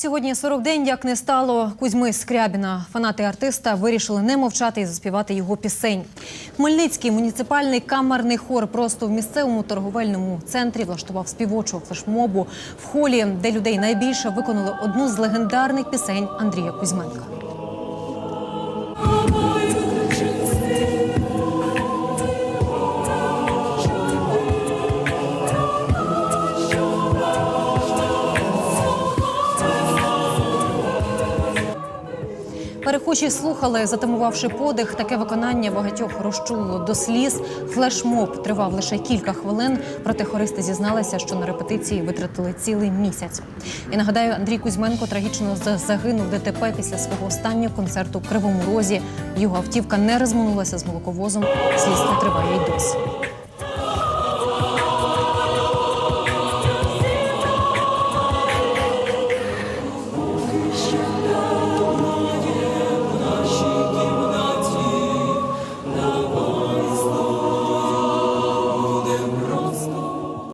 Сьогодні 40 день, як не стало Кузьми Скрябіна. Фанати артиста вирішили не мовчати і заспівати його пісень. Хмельницький муніципальний камерний хор просто в місцевому торговельному центрі влаштував співочу флешмобу в холі, де людей найбільше виконали одну з легендарних пісень Андрія Кузьменка. Перехожі слухали, затамувавши подих. Таке виконання багатьох розчулило до сліз. Флешмоб тривав лише кілька хвилин. Проте хористи зізналися, що на репетиції витратили цілий місяць. І нагадаю, Андрій Кузьменко трагічно загинув ДТП після свого останнього концерту в Кривому Розі. Його автівка не розминулася з молоковозом. Слідство триває й досі.